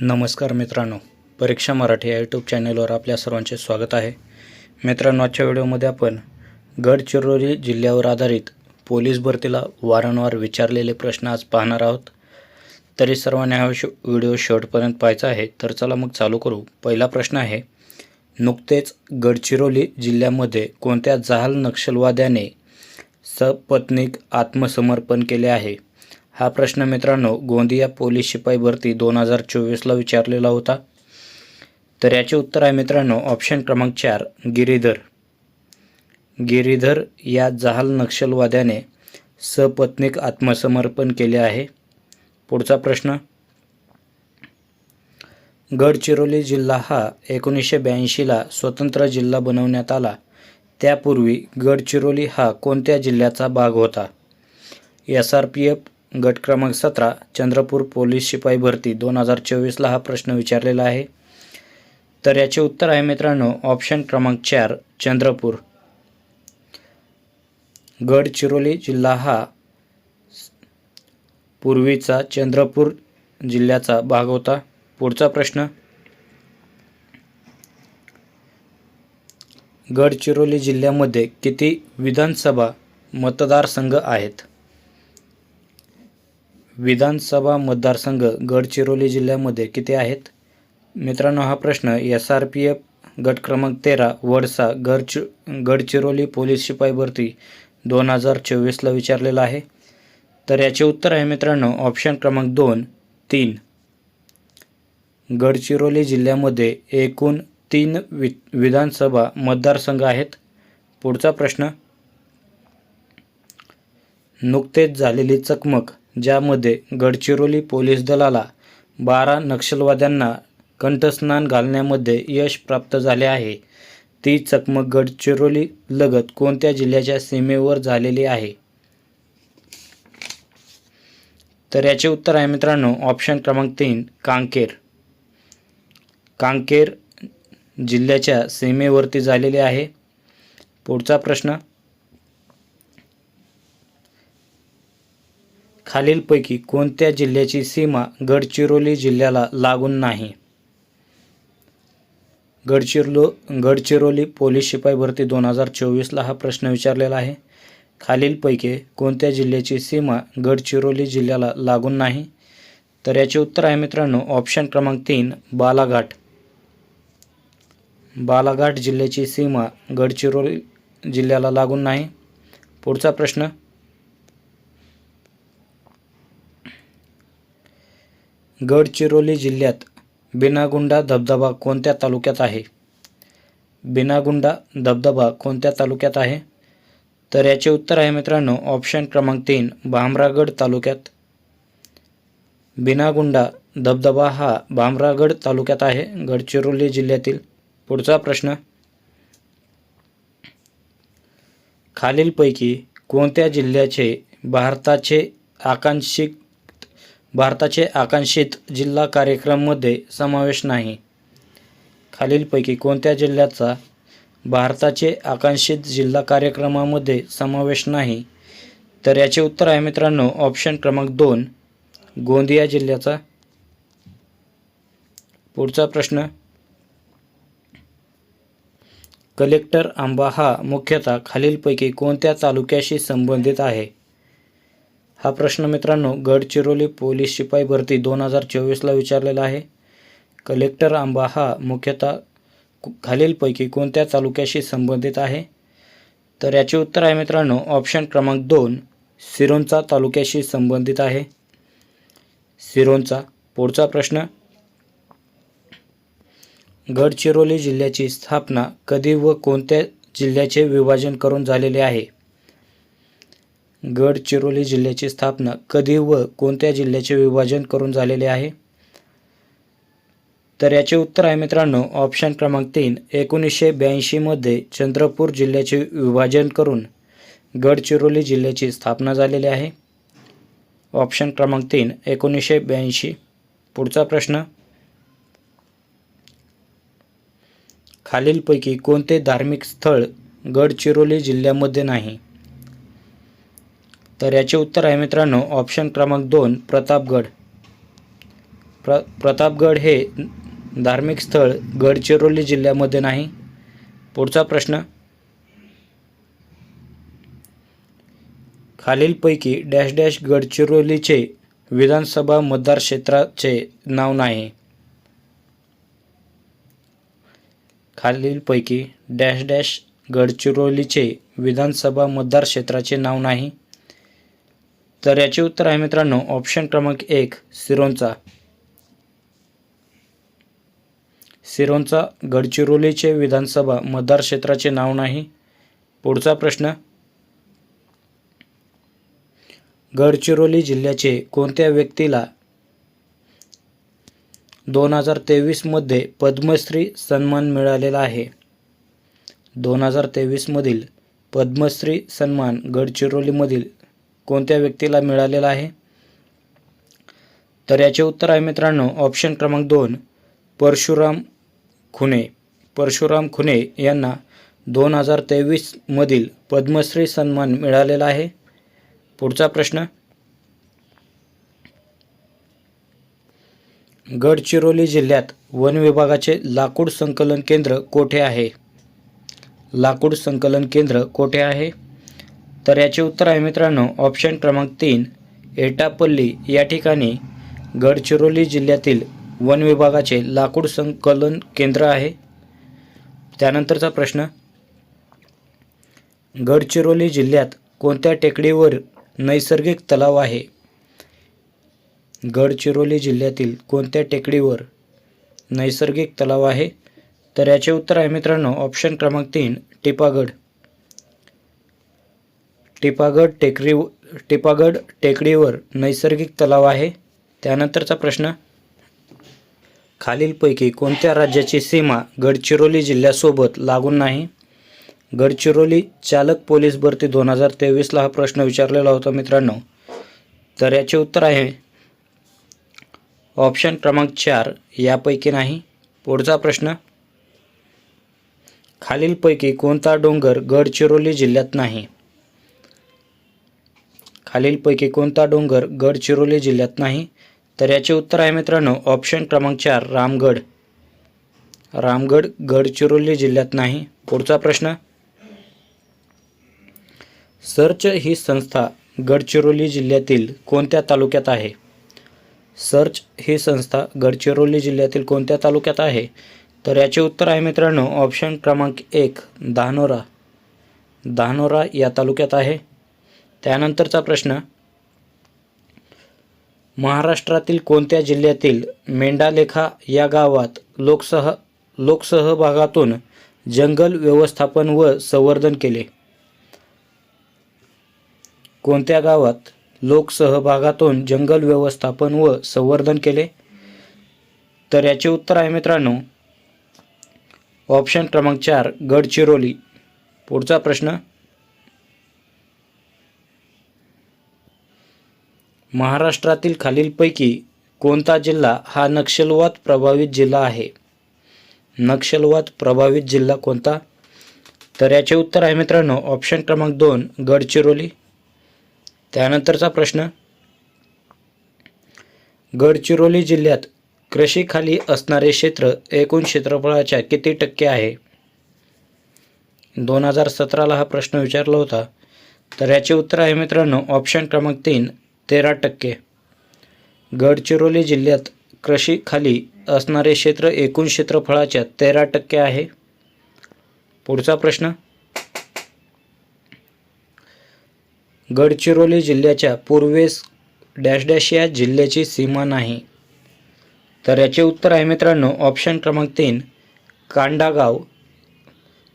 नमस्कार मित्रांनो. परीक्षा मराठी या यूट्यूब चॅनलवर आपल्या सर्वांचे स्वागत आहे. मित्रांनो आजच्या व्हिडिओमध्ये आपण गडचिरोली जिल्ह्यावर आधारित पोलीस भरतीला वारंवार विचारलेले प्रश्न आज पाहणार आहोत. तरी सर्वांनी हा शो व्हिडिओ शेवटपर्यंत पाहायचा आहे. तर चला मग चालू करू. पहिला प्रश्न आहे नुकतेच गडचिरोली जिल्ह्यामध्ये कोणत्या जहाल नक्षलवाद्याने सपत्नीक आत्मसमर्पण केले आहे? हा प्रश्न मित्रांनो गोंदिया पोलीस शिपाई भरती दोन हजार चोवीसला विचारलेला होता. तर याचे उत्तर आहे मित्रांनो ऑप्शन क्रमांक चार गिरीधर. गिरीधर या जहाल नक्षलवाद्याने सपत्नीक आत्मसमर्पण केले आहे. पुढचा प्रश्न. गडचिरोली जिल्हा हा एकोणीसशे ब्याऐंशीला स्वतंत्र जिल्हा बनवण्यात आला. त्यापूर्वी गडचिरोली हा कोणत्या जिल्ह्याचा भाग होता? एस आर पी एफ गट क्रमांक सतरा चंद्रपूर पोलीस शिपाई भरती दोन हजार चोवीसला हा प्रश्न विचारलेला आहे. तर याचे उत्तर आहे मित्रांनो ऑप्शन क्रमांक चार चंद्रपूर. गडचिरोली जिल्हा हा पूर्वीचा चंद्रपूर जिल्ह्याचा भाग होता. पुढचा प्रश्न. गडचिरोली जिल्ह्यामध्ये किती विधानसभा मतदारसंघ आहेत? विधानसभा मतदारसंघ गडचिरोली जिल्ह्यामध्ये किती आहेत? मित्रांनो हा प्रश्न एस आर पी एफ गट क्रमांक तेरा वडसा गडचि गडचिरोली पोलीस शिपाई भरती दोन हजार चोवीसला विचारलेला आहे. तर याचे उत्तर आहे मित्रांनो ऑप्शन क्रमांक दोन तीन. गडचिरोली जिल्ह्यामध्ये एकूण तीन वि विधानसभा मतदारसंघ आहेत. पुढचा प्रश्न. नुकतेच झालेली चकमक ज्यामध्ये गडचिरोली पोलीस दलाला बारा नक्षलवाद्यांना कंठस्नान घालण्यामध्ये यश प्राप्त झाले आहे. ती चकमक गडचिरोली लगत कोणत्या जिल्ह्याच्या सीमेवर झालेली आहे? तर याचे उत्तर आहे मित्रांनो ऑप्शन क्रमांक तीन कांकेर. कांकेर जिल्ह्याच्या सीमेवरती झालेले आहे. पुढचा प्रश्न खालीलपैकी कोणत्या जिल्ह्याची सीमा गडचिरोली जिल्ह्याला लागून नाही? गडचिरोलो गडचिरोली पोलीस शिपाई भरती दोन हजार चोवीसला हा प्रश्न विचारलेला आहे. खालीलपैकी कोणत्या जिल्ह्याची सीमा गडचिरोली जिल्ह्याला लागून नाही? तर याचे उत्तर आहे मित्रांनो ऑप्शन क्रमांक तीन बालाघाट. बालाघाट जिल्ह्याची सीमा गडचिरोली जिल्ह्याला लागून नाही. पुढचा प्रश्न गडचिरोली जिल्ह्यात बिनागुंडा धबधबा कोणत्या तालुक्यात आहे? बिनागुंडा धबधबा कोणत्या तालुक्यात आहे? तर याचे उत्तर आहे मित्रांनो ऑप्शन क्रमांक तीन भामरागड तालुक्यात. बिनागुंडा धबधबा हा भामरागड तालुक्यात आहे गडचिरोली जिल्ह्यातील. पुढचा प्रश्न. खालीलपैकी कोणत्या जिल्ह्याचे भारताचे आकांक्षित भारताचे आकांक्षित जिल्हा कार्यक्रममध्ये समावेश नाही. खालीलपैकी कोणत्या जिल्ह्याचा भारताचे आकांक्षित जिल्हा कार्यक्रमामध्ये समावेश नाही तर याचे उत्तर आहे मित्रांनो ऑप्शन क्रमांक दोन गोंदिया जिल्ह्याचा. पुढचा प्रश्न कलेक्टर आंबा हा मुख्यतः खालीलपैकी कोणत्या तालुक्याशी संबंधित आहे? हा प्रश्न मित्रांनो गडचिरोली पोलीस शिपाई भरती दोन हजार चोवीसला विचारलेला आहे. कलेक्टर आंबा हा मुख्यतः खालीलपैकी कोणत्या तालुक्याशी संबंधित आहे? तर याचे उत्तर आहे मित्रांनो ऑप्शन क्रमांक दोन सिरोंचा तालुक्याशी संबंधित आहे. सिरोंचा पुढचा प्रश्न गडचिरोली जिल्ह्याची स्थापना कधी व कोणत्या जिल्ह्याचे विभाजन करून झालेले आहे? गडचिरोली जिल्ह्याची स्थापना कधी व कोणत्या जिल्ह्याचे विभाजन करून झालेले आहे? तर याचे उत्तर आहे मित्रांनो ऑप्शन क्रमांक तीन एकोणीसशे ब्याऐंशीमध्ये चंद्रपूर जिल्ह्याचे विभाजन करून गडचिरोली जिल्ह्याची स्थापना झालेली आहे. ऑप्शन क्रमांक तीन एकोणीसशे ब्याऐंशी. पुढचा प्रश्न. खालीलपैकी कोणते धार्मिक स्थळ गडचिरोली जिल्ह्यामध्ये नाही? र याचे उत्तर आहे मित्रांनो ऑप्शन क्रमांक दोन प्रतापगड. प्र प्रतापगड हे धार्मिक स्थळ गडचिरोली जिल्ह्यामध्ये नाही. पुढचा प्रश्न. खालीलपैकी डॅश डॅश गडचिरोलीचे विधानसभा मतदारक्षेत्राचे नाव नाही. खालीलपैकी डॅश डॅश गडचिरोलीचे विधानसभा मतदारक्षेत्राचे नाव नाही. तर याचे उत्तर आहे मित्रांनो ऑप्शन क्रमांक एक सिरोंचा. सिरोंचा गडचिरोलीचे विधानसभा मतदारक्षेत्राचे नाव नाही. पुढचा प्रश्न. गडचिरोली जिल्ह्याचे कोणत्या व्यक्तीला दोन हजार तेवीसमध्ये पद्मश्री सन्मान मिळालेला आहे? दोन हजार तेवीसमधील पद्मश्री सन्मान गडचिरोलीमधील कोणत्या व्यक्तीला मिळालेला आहे? तर याचे उत्तर आहे मित्रांनो ऑप्शन क्रमांक दोन परशुराम खुने. परशुराम खुने यांना दोन हजार तेवीसमधील पद्मश्री सन्मान मिळालेला आहे. पुढचा प्रश्न. गडचिरोली जिल्ह्यात वन विभागाचे लाकूड संकलन केंद्र कोठे आहे? लाकूड संकलन केंद्र कोठे आहे? तर याचे उत्तर आहे मित्रांनो ऑप्शन क्रमांक तीन एटापल्ली या ठिकाणी गडचिरोली जिल्ह्यातील वन विभागाचे लाकूड संकलन केंद्र आहे. त्यानंतरचा प्रश्न गडचिरोली जिल्ह्यात कोणत्या टेकडीवर नैसर्गिक तलाव आहे? गडचिरोली जिल्ह्यातील कोणत्या टेकडीवर नैसर्गिक तलाव आहे? तर याचे उत्तर आहे मित्रांनो ऑप्शन क्रमांक तीन टिपागड. टिपागड टेकडी टिपागड टेकडीवर नैसर्गिक तलाव आहे. त्यानंतरचा प्रश्न खालीलपैकी कोणत्या राज्याची सीमा गडचिरोली जिल्ह्यासोबत लागून नाही? गडचिरोली चालक पोलीस भरती दोन हजार तेवीसला हा प्रश्न विचारलेला होता मित्रांनो. तर याचे उत्तर आहे ऑप्शन क्रमांक चार यापैकी नाही. पुढचा प्रश्न खालीलपैकी कोणता डोंगर गडचिरोली जिल्ह्यात नाही? खालीलपैकी कोणता डोंगर गडचिरोली जिल्ह्यात नाही? तर याचे उत्तर आहे मित्रांनो ऑप्शन क्रमांक चार रामगड. रामगड गडचिरोली जिल्ह्यात नाही. पुढचा प्रश्न. सर्च ही संस्था गडचिरोली जिल्ह्यातील कोणत्या तालुक्यात आहे? सर्च ही संस्था गडचिरोली जिल्ह्यातील कोणत्या तालुक्यात आहे? तर याचे उत्तर आहे मित्रांनो ऑप्शन क्रमांक एक धानोरा धानोरा या तालुक्यात आहे. त्यानंतरचा प्रश्न महाराष्ट्रातील कोणत्या जिल्ह्यातील मेंढालेखा या गावात लोकसह लोकसहभागातून जंगल व्यवस्थापन व संवर्धन केले? कोणत्या गावात लोकसहभागातून जंगल व्यवस्थापन व संवर्धन केले? तर याचे उत्तर आहे मित्रांनो ऑप्शन क्रमांक चार गडचिरोली. पुढचा प्रश्न महाराष्ट्रातील खालीलपैकी कोणता जिल्हा हा नक्षलवाद प्रभावित जिल्हा आहे? नक्षलवाद प्रभावित जिल्हा कोणता? तर याचे उत्तर आहे मित्रांनो ऑप्शन क्रमांक दोन गडचिरोली. त्यानंतरचा प्रश्न गडचिरोली जिल्ह्यात कृषीखाली असणारे क्षेत्र एकूण क्षेत्रफळाच्या किती टक्के आहे? दोन हजार सतराला हा प्रश्न विचारला होता. तर याचे उत्तर आहे मित्रांनो ऑप्शन क्रमांक तीन तेरा टक्के. गडचिरोली जिल्ह्यात कृषीखाली असणारे क्षेत्र एकूण क्षेत्रफळाच्या तेरा टक्के आहे. पुढचा प्रश्न. गडचिरोली जिल्ह्याच्या पूर्वेस डॅश डॅश या जिल्ह्याची सीमा नाही. तर याचे उत्तर आहे मित्रांनो ऑप्शन क्रमांक तीन कांडागाव.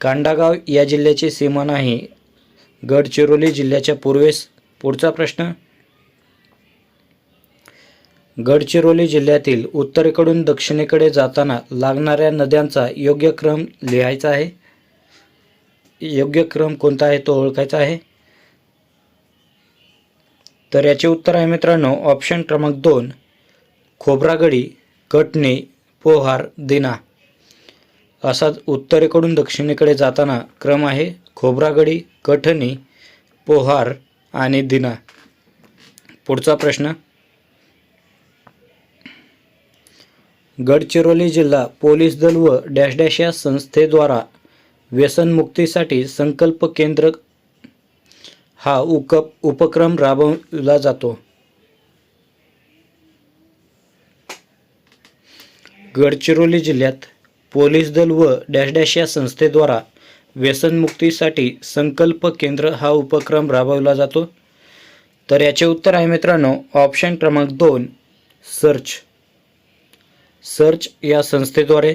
कांडागाव या जिल्ह्याची सीमा नाही. गडचिरोली जिल्ह्याच्या पूर्वेस. पुढचा प्रश्न. गडचिरोली जिल्ह्यातील उत्तरेकडून दक्षिणेकडे जाताना लागणाऱ्या नद्यांचा योग्य क्रम लिहायचा आहे. योग्य क्रम कोणता आहे तो ओळखायचा आहे. तर याचे उत्तर आहे मित्रांनो ऑप्शन क्रमांक दोन खोब्रागडी कटणी पोहार दिना. असा उत्तरेकडून दक्षिणेकडे जाताना क्रम आहे खोब्रागडी कठणी पोहार आणि दिना. पुढचा प्रश्न. गडचिरोली जिल्हा पोलीस दल व डॅश डॅश या संस्थेद्वारा व्यसनमुक्तीसाठी संकल्प केंद्र हा उक उपक्रम राबवला जातो. गडचिरोली जिल्ह्यात पोलीस दल व डॅश डॅश या संस्थेद्वारा व्यसनमुक्तीसाठी संकल्प केंद्र हा उपक्रम राबवला जातो. तर याचे उत्तर आहे मित्रांनो ऑप्शन क्रमांक दोन सर्च. सर्च या संस्थेद्वारे.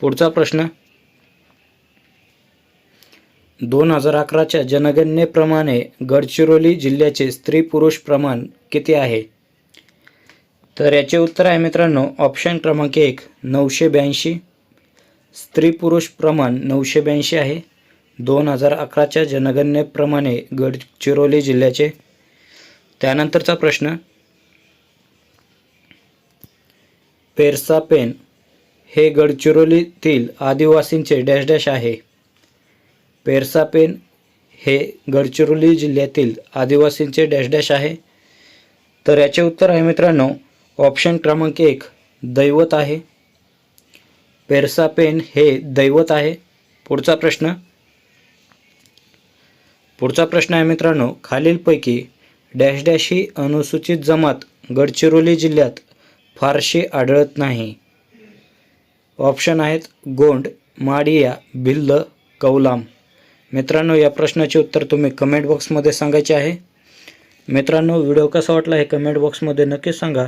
पुढचा प्रश्न. दोन हजार अकराच्या जनगणनेप्रमाणे गडचिरोली जिल्ह्याचे स्त्री पुरुष प्रमाण किती आहे? तर याचे उत्तर आहे मित्रांनो ऑप्शन क्रमांक एक नऊशे ब्याऐंशी. स्त्री पुरुष प्रमाण नऊशे ब्याऐंशी आहे. दोन हजार अकराच्या जनगणनेप्रमाणे गडचिरोली जिल्ह्याचे. त्यानंतरचा प्रश्न. पेरसा पेन हे गडचिरोलीतील आदिवासींचे डॅश डॅश आहे. पेरसा पेन हे गडचिरोली जिल्ह्यातील आदिवासींचे डॅश डॅश आहे. तर याचे उत्तर आहे मित्रांनो ऑप्शन क्रमांक एक दैवत आहे. पेरसा पेन हे दैवत आहे. पुढचा प्रश्न. पुढचा प्रश्न आहे मित्रांनो खालीलपैकी डॅश डॅश ही अनुसूचित जमात गडचिरोली जिल्ह्यात फारशी आढळत नाही. ऑप्शन आहेत गोंड माडिया भिल्ल कौलाम. मित्रांनो या प्रश्नाचे उत्तर तुम्ही कमेंट बॉक्समध्ये सांगायचे आहे. मित्रांनो व्हिडिओ कसा वाटला हे कमेंट बॉक्समध्ये नक्कीच सांगा.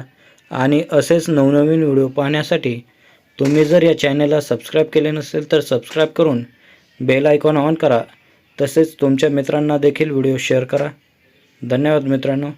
आणि असेच नवनवीन व्हिडिओ पाहण्यासाठी तुम्ही जर या चॅनलला सबस्क्राईब केले नसेल तर सबस्क्राईब करून बेल आयकॉन ऑन करा. तसेच तुमच्या मित्रांना देखील व्हिडिओ शेअर करा. धन्यवाद मित्रांनो.